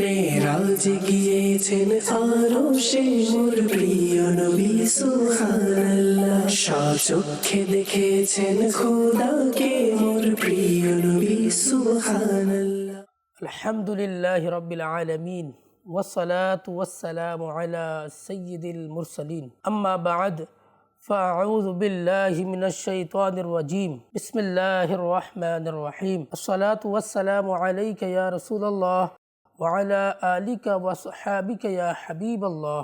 মেরাজ গিয়েছেন আরো সে মোর প্রিয় নবী সুবহানাল্লাহ সচক্ষে দেখেছেন খোদাকে মোর প্রিয় নবী সুবহানাল্লাহ الحمد لله رب العالمين والصلاة والسلام على سيد المرسلين أما بعد فأعوذ بالله من الشيطان الرجيم بسم الله الرحمن الرحيم الصلاة والسلام عليك يا رسول الله وعلى آلك وصحابك يا حبيب الله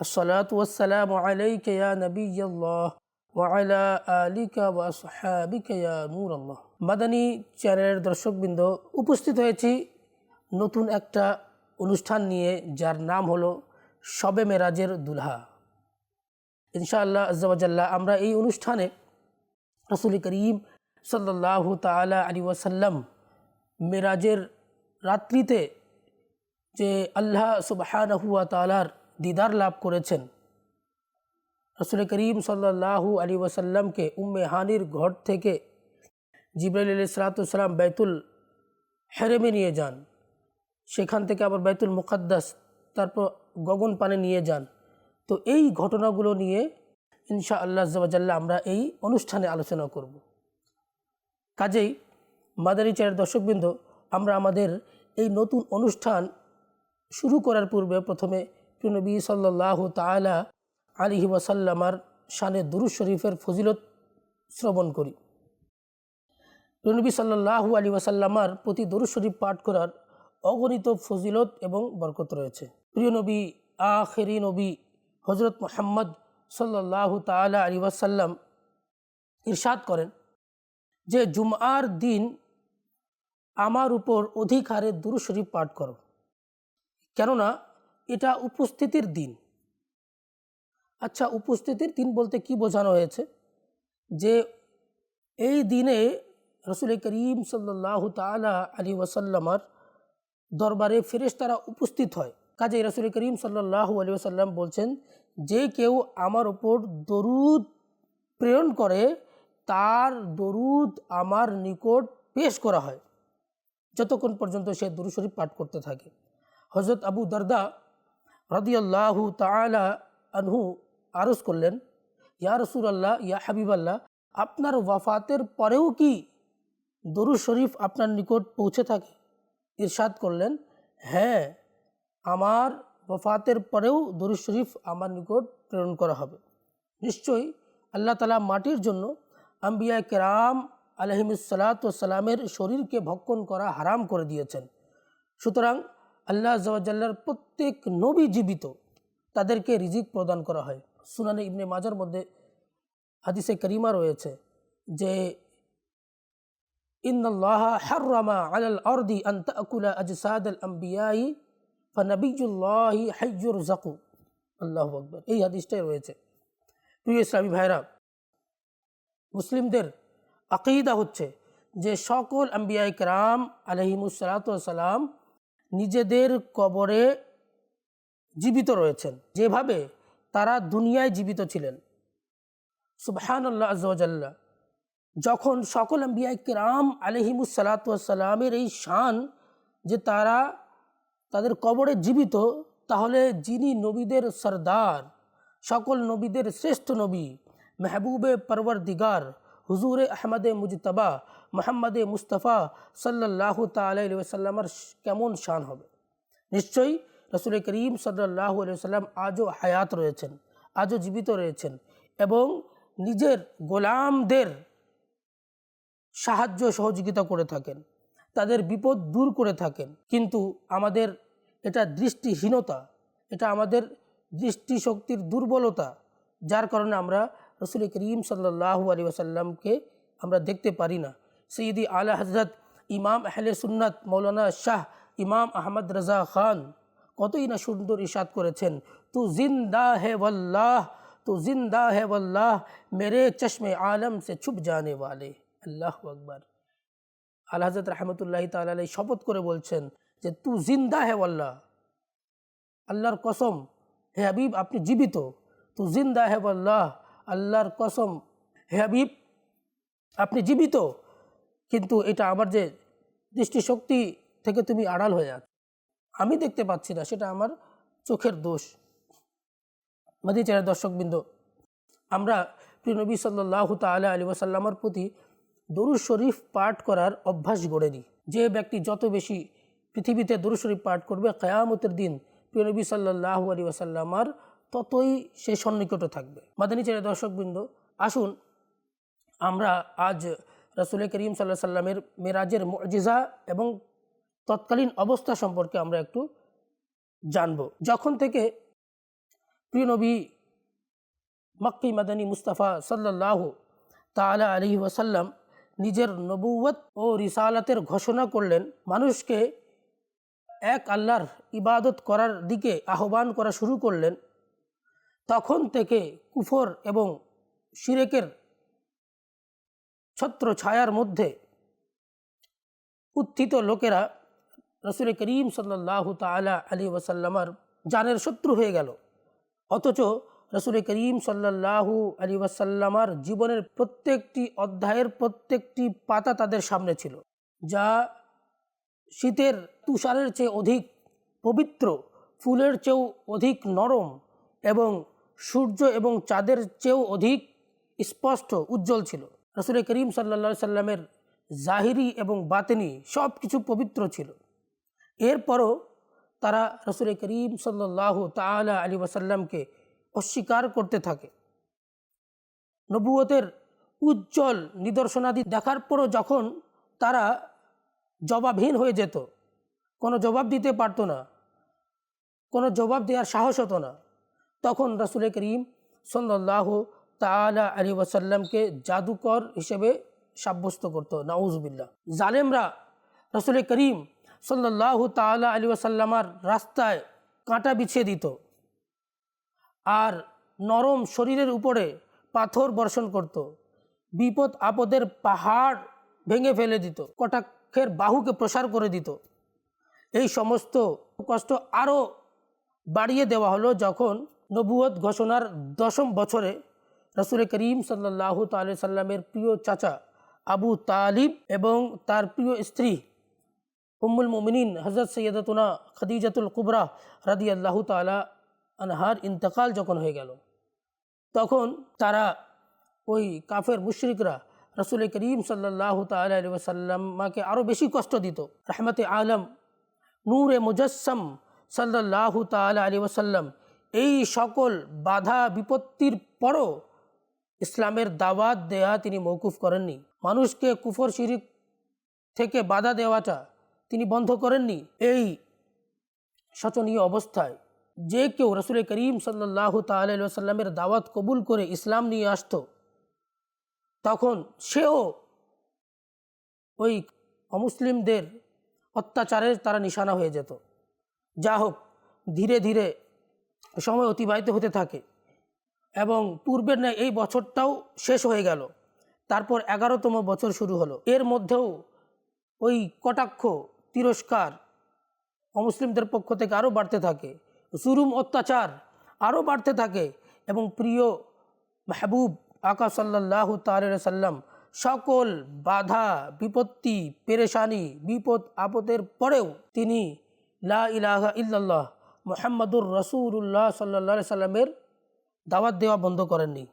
الصلاة والسلام عليك يا نبي الله ওয়ালা আলিকা ওয়া সাহাবিকা ইয়া নূর আল্লাহ মাদানী চ্যানেলের দর্শকবৃন্দ উপস্থিত হয়েছি নতুন একটা অনুষ্ঠান নিয়ে যার নাম হলো শবে মেরাজের দুলহা ইনশাআল্লাহ আজ্জাবাজাল্লাহ আমরা এই অনুষ্ঠানে রসুল করিম সাল্লাহ তালা আলী ওয়াসাল্লাম মেরাজের রাত্রিতে যে আল্লাহ সুবাহানহুয়া তালার দিদার লাভ করেছেন। রসুল করিম সাল্লাহু আলী ওয়াসাল্লামকে উম্মে হানির ঘর থেকে জিব্রাইল আলী সালাতাম বাইতুল হেরেমে নিয়ে যান। সেখান থেকে আবার বাইতুল মুকাদ্দাস, তারপর গগন পানে নিয়ে যান। তো এই ঘটনাগুলো নিয়ে ইনশা আল্লাহ জবাজাল্লাহ আমরা এই অনুষ্ঠানে আলোচনা করব। কাজেই মাদারি চায়ের দর্শকবৃন্দ, আমরা আমাদের এই নতুন অনুষ্ঠান শুরু করার পূর্বে প্রথমে প্রিয়নবী সাল্লাহ তালা আলিহি ওয়াসাল্লামার শানে দুরুজ শরীফের ফজিলত শ্রবণ করি। প্রিয়নবী সাল্লাহু আলী ওয়াসাল্লামার প্রতি দরুজ শরীফ পাঠ করার অগণিত ফজিলত এবং বরকত রয়েছে। প্রিয় নবী, আখেরি নবী হজরত মোহাম্মদ সাল্লাহ তালা আলী ওয়াসাল্লাম ইরশাদ করেন যে, জুমআর দিন আমার উপর অধিক হারে দুরুজ শরীফ পাঠ করো। কেননা এটা উপস্থিতির দিন। আচ্ছা উপস্থিতির দিন বলতে কি বোঝানো হয়েছে? যে এই দিনে রসুল করিম সাল্লাহ তালা আলী ওয়াসাল্লামার দরবারে ফেরেশতারা উপস্থিত হয়। কাজে রসুল করিম সাল্লাহ আলী ওসাল্লাম বলছেন, যে কেউ আমার ওপর দরুদ প্রেরণ করে, তার দরুদ আমার নিকট পেশ করা হয়। যতক্ষণ পর্যন্ত সে দরুদ শরীফ পাঠ করতে থাকে। হজরত আবু দরদা রদিয়াল্লাহু তালা আনহু আরজ করলেন, ইয়া রসুল আল্লাহ ইয়া হাবিব আল্লাহ আপনার ওয়াফাতের পরেও কি দরু শরীফ আপনার নিকট পৌঁছে থাকে? ইরশাদ করলেন হ্যাঁ আমার ওফাতের পরেও দরু শরীফ আমার নিকট প্রেরণ করা হবে। নিশ্চয়ই আল্লাহ তালা মাটির জন্য আম্বিয়া কেরাম আলহিমসালাতামের শরীরকে ভক্ষণ করা হারাম করে দিয়েছেন। সুতরাং আল্লাহ জওয়াজাল্লার প্রত্যেক নবী জীবিত, তাদেরকে রিজিক প্রদান করা হয়। সুনানে ইবনে মাজার মধ্যে হাদিসে করিমা রয়েছে যে আল্লাহ এই হাদিসটাই রয়েছে। প্রিয় ইসলামী ভাইরা, মুসলিমদের আকিদা হচ্ছে যে, সকল আম্বিয়াই কেরাম আলহিমুসালাতাম নিজেদের কবরে জীবিত রয়েছেন। যেভাবে তারা দুনিয়ায় জীবিত ছিলেন। সুবহান আল্লাহ আজ্লাহ যখন সকল আম্বিয়াই কেরাম আলহিমুসালাতামের এই শান যে তারা তাদের কবরে জীবিত, তাহলে যিনি নবীদের সর্দার, সকল নবীদের শ্রেষ্ঠ নবী, মেহবুবে পরবর দিগার হুজুরে আহমদে মুজতবা, মোহাম্মদে মুস্তফা সাল্লাহ তাল্লামার কেমন শান হবে? নিশ্চয়ই রসুল করিম সাল্লাহ সাল্লাম আজও হায়াত রয়েছেন, আজও জীবিত রয়েছেন এবং নিজের গোলামদের সাহায্য সহযোগিতা করে থাকেন, তাদের বিপদ দূর করে থাকেন। কিন্তু আমাদের এটা দৃষ্টিহীনতা, এটা আমাদের দৃষ্টিশক্তির দুর্বলতা, যার কারণে আমরা রসুল করিম সাল্লাহ আলী আসাল্লামকে আমরা দেখতে পারি না। সঈদি আলা হজরত ইমাম আহলে সুন্নত মৌলানা শাহ ইমাম আহমদ রাজা খান কতই না সুন্দর ইশাদ করেছেন, তু জিন্দা হে বল্লাহ তু জিন্দা হে বল্লাহ মেরে চশমে আলম সে ছুপ জানে ওয়ালে। আল্লাহ আকবর। আল হজরত রহমতুল্লাহ তাল শপথ করে বলছেন যে, তু জিন্দা হে বল্লাহ আল্লাহর কসম, হে হাবিব, আপনি জীবিত। তু জিন্দা হে বল্লাহ আল্লাহর কসম, হে হাবিব, আপনি জীবিত, কিন্তু এটা আমার যে দৃষ্টিশক্তি থেকে তুমি আড়াল হয়ে আছো। আমি দেখতে পাচ্ছি না, সেটা আমার চোখের দোষ। মাদিচারের দর্শকবৃন্দ, আমরা প্রিয়নবী সাল্লাহ তালা আলী ওয়াসাল্লামার প্রতি দরুদ শরীফ পাঠ করার অভ্যাস গড়ে নিই। যে ব্যক্তি যত বেশি পৃথিবীতে দরুদ শরীফ পাঠ করবে, কেয়ামতের দিন প্রিয়নবী সাল্লাহ আলী ওয়াসাল্লামার ততই সে সন্নিকট থাকবে। মাদানী চারের দর্শকবৃন্দ, আসুন আমরা আজ রসুল করিম সাল্লাহ সাল্লামের মেরাজের মজিজা এবং তৎকালীন অবস্থা সম্পর্কে আমরা একটু জানব। যখন থেকে প্রিয়নবী মক্কি মাদানী মুস্তাফা সাল্লাহ তালা আলহি ওয়াসাল্লাম নিজের নবুয়ত ও রিসালাতের ঘোষণা করলেন, মানুষকে এক আল্লাহর ইবাদত করার দিকে আহ্বান করা শুরু করলেন। তখন থেকে কুফর এবং শিরেকের ছত্র ছায়ার মধ্যে উত্থিত লোকেরা রসুল করিম সাল্লাহ তালা আলী ওয়াসাল্লামার জানের শত্রু হয়ে গেল। অথচ রসুল করিম সাল্লাহু আলী ওয়াসাল্লামার জীবনের প্রত্যেকটি অধ্যায়ের প্রত্যেকটি পাতা তাদের সামনে ছিল, যা শীতের তুষারের চেয়ে অধিক পবিত্র, ফুলের চেয়েও অধিক নরম এবং সূর্য এবং চাঁদের চেয়েও অধিক স্পষ্ট, উজ্জ্বল ছিল। রসুল করিম সাল্লা সাল্লামের জাহিরি এবং বাতেনি সব কিছু পবিত্র ছিল। এরপরও তারা রসুল করিম সাল্লাহ তালা আলী ওয়াসাল্লামকে অস্বীকার করতে থাকে। নবুয়তের উজ্জ্বল নিদর্শনাদি দেখার পরও যখন তারা জবাবহীন হয়ে যেত, কোনো জবাব দিতে পারতো না, কোনো জবাব দেওয়ার সাহস হতো না। তখন রসুল করিম সাল্লাহ তালা আলী ওয়াসাল্লামকে জাদুকর হিসেবে সাব্যস্ত করতো নাউজবিল্লা জালেমরা রসুল করিম সাল্লাহ তালা আলী ওয়াসাল্লামার রাস্তায় কাঁটা বিছিয়ে দিত আর নরম শরীরের উপরে পাথর বর্ষণ করত, বিপদ আপদের পাহাড় ভেঙে ফেলে দিত, কটাক্ষের বাহুকে প্রসার করে দিত। এই সমস্ত কষ্ট আরও বাড়িয়ে দেওয়া হলো যখন নবুয়ত ঘোষণার দশম বছরে রসুল করিম সাল্লাহ তাল সাল্লামের প্রিয় চাচা আবু তালিব এবং তার প্রিয় স্ত্রী উম্মুল মোমিনিন হজরত সৈয়দতুনা খদিজাতুল কুবরা রাদি আল্লাহ তালা আনহার ইন্তকাল যখন হয়ে গেল, তখন তারা ওই কাফের মুশরিকরা রসুল করিম সাল্লাহ তালি ওসাল্লামাকে আরও বেশি কষ্ট দিত। রহমতে আলম নূরে মুজস্সম সাল্লাহ তালা আলী ওসাল্লাম এই সকল বাধা বিপত্তির পরও ইসলামের দাওয়াত দেয়া তিনি মৌকুফ করেননি। মানুষকে কুফর শিরিক থেকে বাধা দেওয়াটা তিনি বন্ধ করেননি। এই শোচনীয় অবস্থায় যে কেউ রসুল করিম সাল্লাহ তাল্লামের দাওয়াত কবুল করে ইসলাম নিয়ে আসত, তখন সেও ওই অমুসলিমদের অত্যাচারের তারা নিশানা হয়ে যেত। যা হোক ধীরে ধীরে সময় অতিবাহিত হতে থাকে এবং পূর্বের ন্যায় এই বছরটাও শেষ হয়ে গেল। তারপর এগারোতম বছর শুরু হলো। এর মধ্যেও ওই কটাক্ষ, তিরস্কার অমুসলিমদের পক্ষ থেকে আরও বাড়তে থাকে। জুলুম, অত্যাচার আরও বাড়তে থাকে এবং প্রিয় মাহবুব আকা সাল্লাহ সাল্লাম সকল বাধা, বিপত্তি, পেরেশানি বিপদ আপদের পরেও তিনি লা ইলাহা ইল্লাল্লাহ মোহাম্মদুর রসুল্লাহ সাল্লা সাল্লামের দাওয়াত দেওয়া বন্ধ করেননি।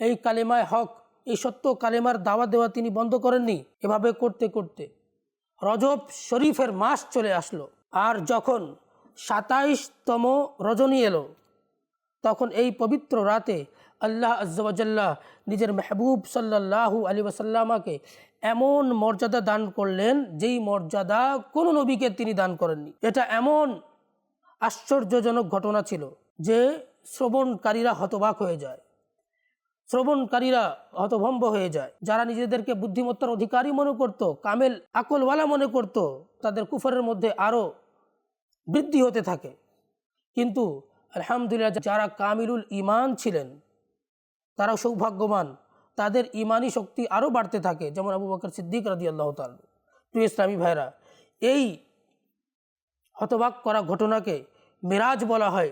এই কালেমায় হক, এই সত্য কালেমার দাওয়াত দেওয়া তিনি বন্ধ করেননি। এভাবে করতে করতে রজব শরীফের মাস চলে আসলো আর যখন সাতাইশতম রজনী এলো, তখন এই পবিত্র রাতে আল্লাহ আজ্লাহ নিজের মেহবুব সাল্লাহু আলী ওসাল্লামাকে এমন মর্যাদা দান করলেন যেই মর্যাদা কোনো নবীকে তিনি দান করেননি। এটা এমন আশ্চর্যজনক ঘটনা ছিল যে শ্রবণকারীরা হতবাক হয়ে যায়। শ্রবণকারীরা হতভম্ব হয়ে যায়। যারা নিজেদেরকে বুদ্ধিমত্তার অধিকারী মনে করত, কামেল আকলওয়ালা মনে করত, তাদের কুফরের মধ্যে আরও বৃদ্ধি হতে থাকে। কিন্তু আলহামদুলিল্লাহ যারা কামিলুল ইমান ছিলেন তারা সৌভাগ্যবান। তাদের ইমানি শক্তি আরও বাড়তে থাকে, যেমন আবু বকর সিদ্দিক রাদি আল্লাহ তাল প্রিয় ইসলামী ভাইরা এই হতবাক করা ঘটনাকে মেরাজ বলা হয়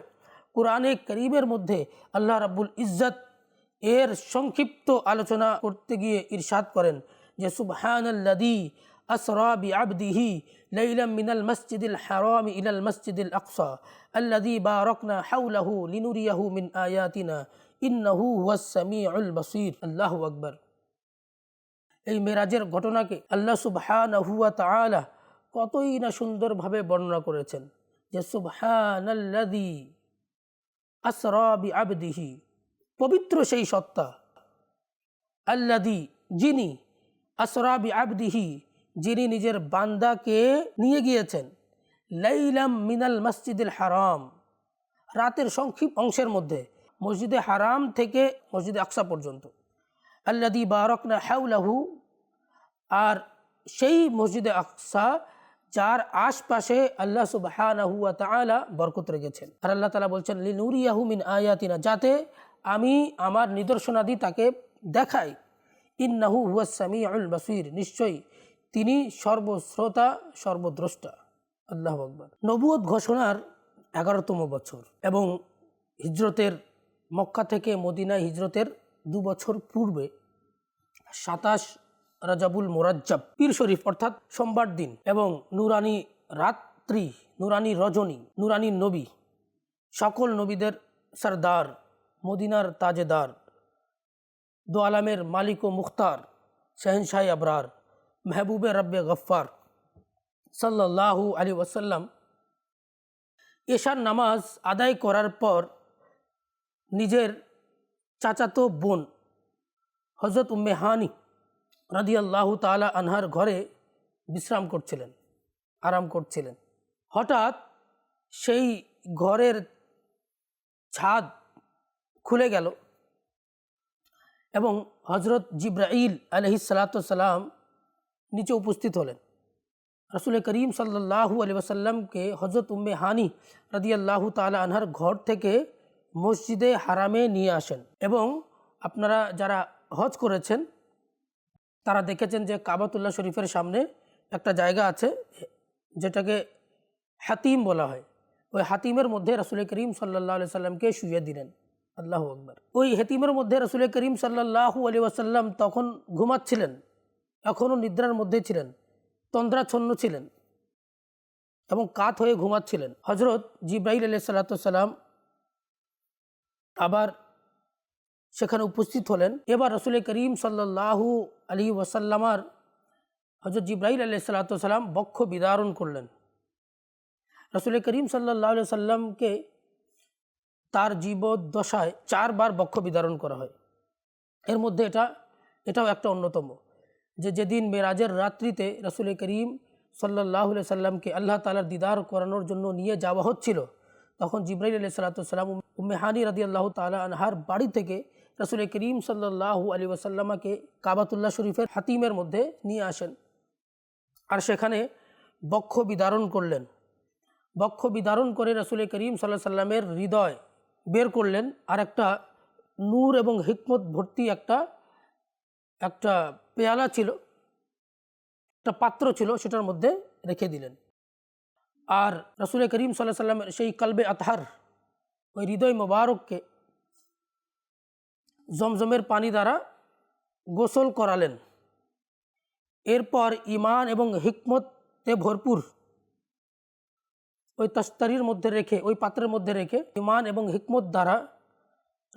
কোরআনে করিমের মধ্যে আল্লাহ রাব্বুল ইজ্জত এর সংক্ষিপ্ত আলোচনা করতে গিয়ে ইরশাদ করেন যে সুবহানাল্লাদি أسرى بعبده ليلا من المسجد الحرام إلى المسجد الأقصى الذي باركنا حوله لنريه من آياتنا إنه هو السميع البصير الله أكبر এই মেরাজের ঘটনাকে আল্লাহ সুবহানাহু ওয়া তাআলা কতই না সুন্দরভাবে বর্ণনা করেছেন যে, সুবহানাল্লাযী আসরা বিআবদিহি পবিত্র সেই সত্তা। আল্লাদি যিনি আসরা আবদিহি যিনি নিজের বান্দাকে নিয়ে গিয়েছেন। লাইলাম মিনাল মসজিদুল হারাম, রাতের সংক্ষিপ্ত অংশের মধ্যে, মসজিদে হারাম থেকে মসজিদে আকসা পর্যন্ত। আল্লাদি বারকনা হাউলাহু আর সেই মসজিদে আকসা যার আশপাশে আল্লাহ ওয়া বরকত রেখেছেন। আর আল্লাহ তালা বলছেন, লিনুরিয়াহু মিন আয়াতিনা যাতে আমি আমার নিদর্শনাদি তাকে দেখাই। ইন্নাহু হুয়া সামিউল বাসির নিশ্চয়ই তিনি সর্বশ্রোতা, সর্বদ্রষ্টা। আল্লাহ আকবর। নবুয়ত ঘোষণার এগারোতম বছর এবং হিজরতের মক্কা থেকে মদিনায় হিজরতের দু বছর পূর্বে সাতাশ রাজাবুল মোরাজ্জাব পীর শরীফ, অর্থাৎ সোমবার দিন, এবং নুরানি রাত্রি, নুরানি রজনী, নুরানি নবী, সকল নবীদের সরদার, মদিনার তাজেদার, দো আলামের মালিক ও মুখতার, শাহিনশাহ আবরার, মেহবুবে রব্বে গফ্ফার সাল্লাল্লাহু আলী ওয়াসাল্লাম। এশার নামাজ আদায় করার পর নিজের চাচাতো বোন হজরত উম্মে হানি রাদি আল্লাহ তালা আনহার ঘরে বিশ্রাম করছিলেন, আরাম করছিলেন। হঠাৎ সেই ঘরের ছাদ খুলে গেল এবং হজরত জিব্রাইল আলহি সালাতাম নিচে উপস্থিত হলেন। রসুল করিম সাল্লাহু আলি হজরত উম্মে হানি রাদি আল্লাহ তালা আনহার ঘর থেকে মসজিদে হারামে নিয়ে আসেন এবং আপনারা যারা হজ করেছেন তারা দেখেছেন যে কাবাতুল্লাহ শরীফের সামনে একটা জায়গা আছে, যেটাকে হাতিম বলা হয়। ওই হাতিমের মধ্যে রসুল করিম সাল্লাহ আলি সাল্লামকে শুয়ে দিলেন। আল্লাহ আকবর। ওই হেতিমের মধ্যে রসুল করিম সাল্লাহু আলি ওয়াসাল্লাম তখন ঘুমাচ্ছিলেন, এখনও নিদ্রার মধ্যে ছিলেন, তন্দ্রাচ্ছন্ন ছিলেন এবং কাত হয়ে ঘুমাচ্ছিলেন। হজরত জিব্রাহিল আলি সাল্লাতাম আবার সেখানে উপস্থিত হলেন। এবার রসুল করিম সাল্লাহু আলী ওয়াসাল্লামার হজরত জিব্রাহিল আলি সাল্লাতাম বক্ষ বিদারণ করলেন। রসুল করিম সাল্লাহ সাল্লামকে তার জীবদ্দশায় চারবার বক্ষ বিদারণ করা হয়। এর মধ্যে এটা, এটাও একটা অন্যতম, যে যেদিন মেরাজের রাত্রিতে রসুল করিম সাল্লাহ সাল্লামকে আল্লাহ তালার দিদার করানোর জন্য নিয়ে যাওয়া হচ্ছিল তখন জিব্রাইল আলি সাল্লাতাম উম্মেহানি রাদি আল্লাহ তালা আনহার বাড়ি থেকে রসুল করিম সাল্লাহ আলী ওসাল্লামাকে কাবাতুল্লাহ শরীফের হাতিমের মধ্যে নিয়ে আসেন। আর সেখানে বক্ষ বিদারণ করলেন। বক্ষ বিদারণ করে রসুল করিম সাল্লাহ সাল্লামের হৃদয় বের করলেন। আর একটা নূর এবং হিকমত ভর্তি একটা একটা পেয়ালা ছিল, একটা পাত্র ছিল, সেটার মধ্যে রেখে দিলেন। আর রসুল করিম সাল্লাহ সাল্লামের সেই কালবে আতহার, ওই হৃদয় মোবারককে জমজমের পানি দ্বারা গোসল করালেন। এরপর ইমান এবং হিকমতে ভরপুর ওই তস্তারির মধ্যে রেখে, ওই পাত্রের মধ্যে রেখে ইমান এবং হিকমত দ্বারা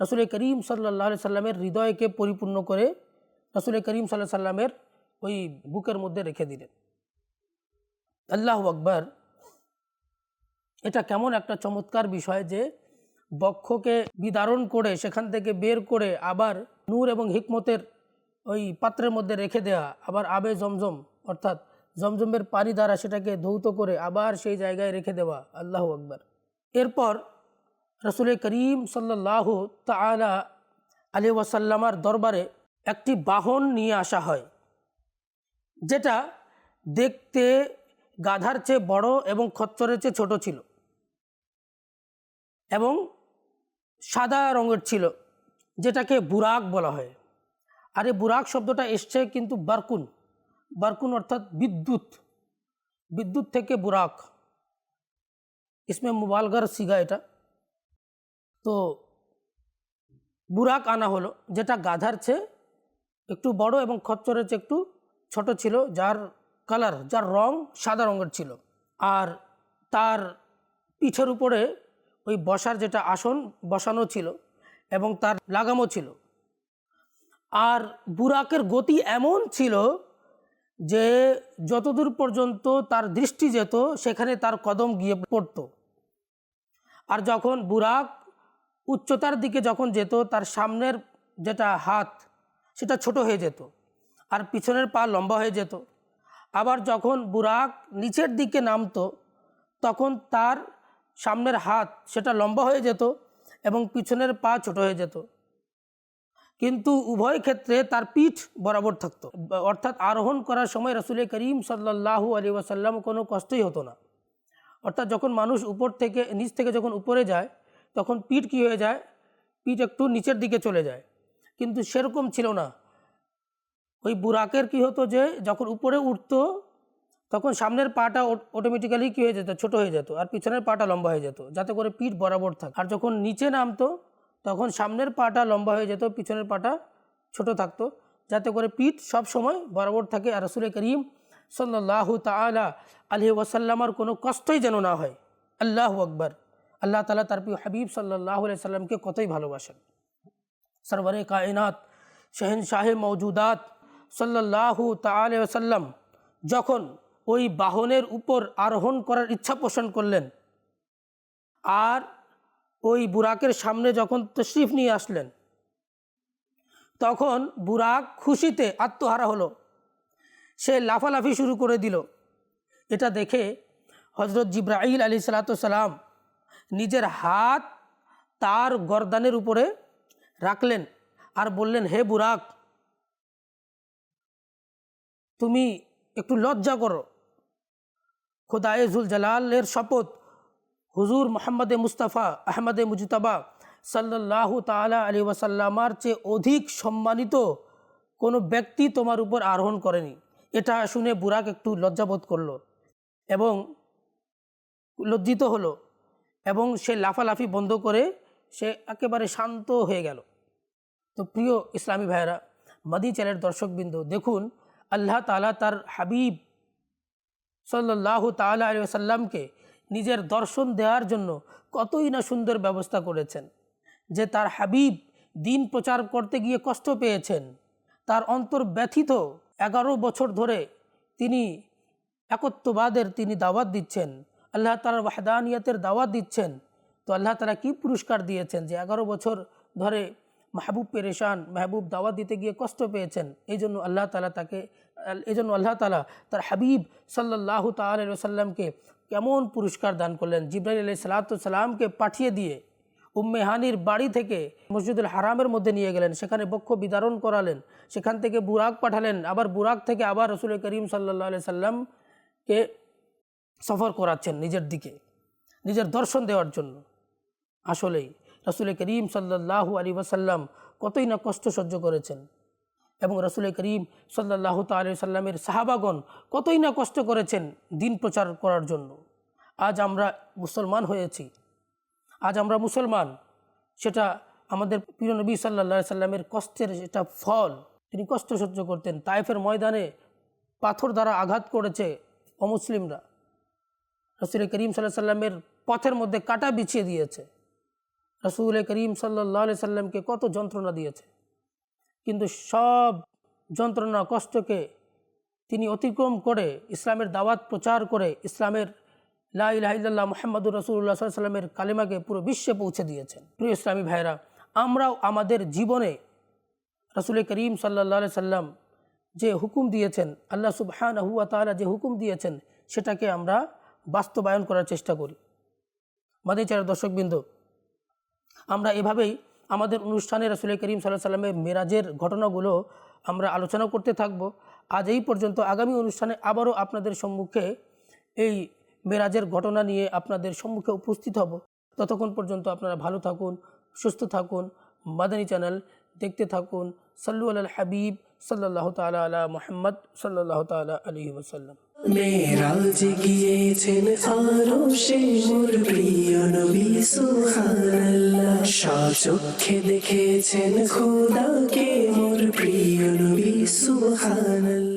রসুল করিম সাল্লাহ সাল্লামের হৃদয়কে পরিপূর্ণ করে রসুল করিম সাল্লাহ সাল্লামের ওই বুকের মধ্যে রেখে দিলেন। আল্লাহ আকবর। এটা কেমন একটা চমৎকার বিষয় যে বক্ষকে বিদারণ করে, সেখান থেকে বের করে আবার নূর এবং হিকমতের ওই পাত্রের মধ্যে রেখে দেওয়া আবার আবে জমজম, অর্থাৎ জমজমের পানি দ্বারা সেটাকে ধৌত করে আবার সেই জায়গায় রেখে দেওয়া। আল্লাহ আকবর। এরপর রসুল করিম সাল্লাহ তালা আলী ওয়াসাল্লামার দরবারে একটি বাহন নিয়ে আসা হয়, যেটা দেখতে গাধার চেয়ে বড় এবং খচ্চরের চেয়ে ছোট ছিল। এবং সাদা রঙের ছিল, যেটাকে বুরাক বলা হয়। আর এই বুরাক শব্দটা এসছে কিন্তু বারকুন। বারকুন অর্থাৎ বিদ্যুৎ। বিদ্যুৎ থেকে বুরাক। ইসমে মুবালগার সিগা এটা। তো বুরাক আনা হলো, যেটা গাধার চেয়ে একটু বড় এবং খচ্চরের চেয়ে একটু ছোট ছিল, যার কালার যার রং সাদা রঙের ছিল। আর তার পিঠের উপরে ওই বসার যেটা আসন বসানো ছিল এবং তার লাগামও ছিল। আর বুরাকের গতি এমন ছিল যে যতদূর পর্যন্ত তার দৃষ্টি যেত, সেখানে তার কদম গিয়ে পড়ত। আর যখন বুরাক উচ্চতার দিকে যখন যেত, তার সামনের যেটা হাত, সেটা ছোট হয়ে যেত আর পিছনের পা লম্বা হয়ে যেত। আবার যখন বুরাক নিচের দিকে নামতো, তখন তার সামনের হাত সেটা লম্বা হয়ে যেত এবং পিছনের পা ছোট হয়ে যেত। কিন্তু উভয় ক্ষেত্রে তার পিঠ বরাবর থাকতো। অর্থাৎ আরোহণ করার সময় রসুল করিম সাল্লাহু আলী ওয়াসাল্লাম কোনো কষ্টই হতো না। অর্থাৎ যখন মানুষ উপর থেকে, নিচ থেকে যখন উপরে যায়, তখন পিঠ কী হয়ে যায়? পিঠ একটু নিচের দিকে চলে যায়। কিন্তু সেরকম ছিল না। ওই বুরাকের কি হতো যে, যখন উপরে উঠতো তখন সামনের পাটা অটোমেটিক্যালি কী হয়ে যেত? ছোট হয়ে যেত আর পিছনের পাটা লম্বা হয়ে যেত, যাতে করে পিঠ বরাবর থাকে। আর যখন নিচে নামতো, তখন সামনের পাটা লম্বা হয়ে যেত, পিছনের পাটা ছোট থাকতো, যাতে করে পিঠ সব সময় বরাবর থাকে। আর রসুল করিম সাল্লাহ তালা আলহি ওয়াসাল্লামার কোনো কষ্টই যেন না হয়। আল্লাহ আকবর। আল্লাহ তালা তার প্রিয় হাবিব সাল্লাহ সাল্লামকে কতই ভালোবাসেন। সরবরে কায়নাত, শহন শাহে মৌজুদাত সাল্লাহ তাল যখন ওই বাহনের উপর আরোহণ করার ইচ্ছা পোষণ করলেন। আর ওই বুরাকের সামনে যখন তশরিফ নিয়ে আসলেন, তখন বুরাক খুশিতে আত্মহারা হলো। সে লাফালাফি শুরু করে দিল। এটা দেখে হজরত জিব্রাইল আলী সালাতাম নিজের হাত তার গরদানের উপরে রাখলেন আর বললেন, হে বুরাক, তুমি একটু লজ্জা করো। খোদায়ে জুল জালালের শপথ হুজুর মোহাম্মদে মুস্তাফা আহমদে মুজতাবা সাল্লাহ তালা আলী ওয়াসাল্লামার চেয়ে অধিক সম্মানিত কোনো ব্যক্তি তোমার উপর আরোহণ করেনি। এটা শুনে বুরাক একটু লজ্জাবোধ করল এবং লজ্জিত হলো এবং সে লাফালাফি বন্ধ করে সে একেবারে শান্ত হয়ে গেল। তো প্রিয় ইসলামী ভাইয়েরা, মাদি চ্যানেলের দর্শকবৃন্দ, দেখুন, আল্লাহ তালা তার হাবিব সাল্লাহ তালা আলী সাল্লামকে নিজের দর্শন দেওয়ার জন্য কতই না সুন্দর ব্যবস্থা করেছেন। যে তার হাবিব দিন প্রচার করতে গিয়ে কষ্ট পেয়েছেন, তার অন্তর ব্যথিত এগারো বছর ধরে তিনি একত্ববাদের তিনি দাওয়াত দিচ্ছেন, আল্লাহ তালার ওয়াহদানিয়তের দাওয়াত দিচ্ছেন। তো আল্লাহ তালা কি পুরস্কার দিয়েছেন যে এগারো বছর ধরে মাহবুব পেরেশান, মাহবুব দাওয়াত দিতে গিয়ে কষ্ট পেয়েছেন। এই জন্য আল্লাহ তালা তাকে, এই জন্য আল্লাহ তালা তার হাবিব সাল্লাহ তাল্লামকে কেমন পুরস্কার দান করলেন। জিব্রাইল আলি সালাতামকে পাঠিয়ে দিয়ে উম্মেহানির বাড়ি থেকে মসজিদুল হারামের মধ্যে নিয়ে গেলেন। সেখানে বক্ষ বিদারণ করালেন। সেখান থেকে বুরাক পাঠালেন। আবার বুরাক থেকে আবার রসুল করিম সাল্লা আলি সাল্লামকে সফর করাচ্ছেন নিজের দিকে, নিজের দর্শন দেওয়ার জন্য। আসলেই রসুল করিম সাল্লাহ আলী ওয়াসাল্লাম কতই না কষ্ট সহ্য করেছেন। এবং রসুল করিম সাল্লাহ তালি সাল্লামের সাহাবাগণ কতই না কষ্ট করেছেন দিন প্রচার করার জন্য। আজ আমরা মুসলমান হয়েছি। আজ আমরা মুসলমান। সেটা আমাদের প্রিয় নবী সাল্লা সাল্লামের কষ্টের যেটা ফল, তিনি কষ্ট সহ্য করতেন। তাইফের ময়দানে পাথর দ্বারা আঘাত করেছে অমুসলিমরা। রসুল করিম সাল্লাহ সাল্লামের পথের মধ্যে কাটা বিছিয়ে দিয়েছে। রসুল করিম সাল্লাহ সাল্লামকে কত যন্ত্রণা দিয়েছে। কিন্তু সব যন্ত্রণা, কষ্টকে তিনি অতিক্রম করে ইসলামের দাওয়াত প্রচার করে ইসলামের লাইল্লাহ মোহাম্মদুর রসুল্লাহ সাল্লামের কালিমাকে পুরো বিশ্বে পৌঁছে দিয়েছেন। প্রিয় ইসলামী ভাইরা আমরাও আমাদের জীবনে রসুল করিম সাল্লা সাল্লাম যে হুকুম দিয়েছেন, আল্লাহ সুবহান হুয়া তালা যে হুকুম দিয়েছেন, সেটাকে আমরা বাস্তবায়ন করার চেষ্টা করি। মাদিচারের দর্শকবৃন্দ আমরা এভাবেই আমাদের অনুষ্ঠানে রসুল করিম সাল্লাহ সাল্লামের মেরাজের ঘটনাগুলো আমরা আলোচনা করতে থাকব। আজ এই পর্যন্ত আগামী অনুষ্ঠানে আবারও আপনাদের সম্মুখে এই মেরাজের ঘটনা নিয়ে আপনাদের সম্মুখে উপস্থিত হব। ততক্ষণ পর্যন্ত আপনারা ভালো থাকুন, সুস্থ থাকুন, মাদানী চ্যানেল দেখতে থাকুন। সাল্লু আল হাবিব সাল্লাহ তালা আলা মোহাম্মদ সাল্লাহ তালা আলী ওসাল্লাম মেরাজ গিয়েছেন আরও সে মোর প্রিয় নবী সুবহানাল্লাহ। চক্ষে দেখেছেন খোদাকে মোর প্রিয় নবী সুবহানাল্লাহ।